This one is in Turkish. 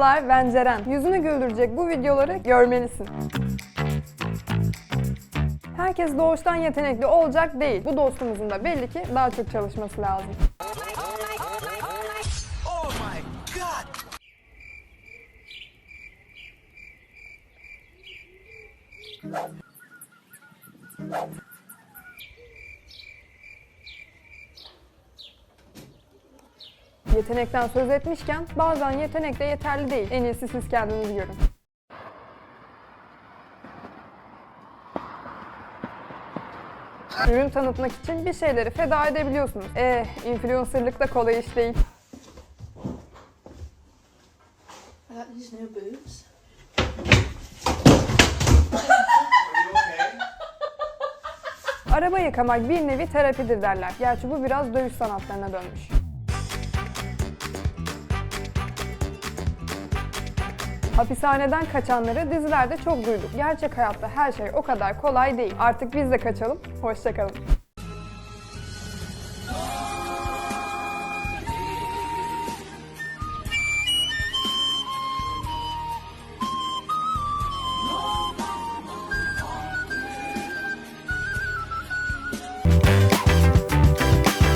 Merhabalar ben. Yüzünü güldürecek bu videoları görmelisin. Herkes doğuştan yetenekli olacak değil. Bu dostumuzun da belli ki daha çok çalışması lazım. Oh Yetenekten söz etmişken bazen yetenek de yeterli değil. En iyisi siz kendiniz görün. Ürün tanıtmak için bir şeyleri feda edebiliyorsunuz. Eh, influencerlık da kolay iş değil. Araba yıkamak bir nevi terapidir derler. Gerçi bu biraz dövüş sanatlarına dönmüş. Hapishaneden kaçanları dizilerde çok duyduk. Gerçek hayatta her şey o kadar kolay değil. Artık biz de kaçalım. Hoşçakalın.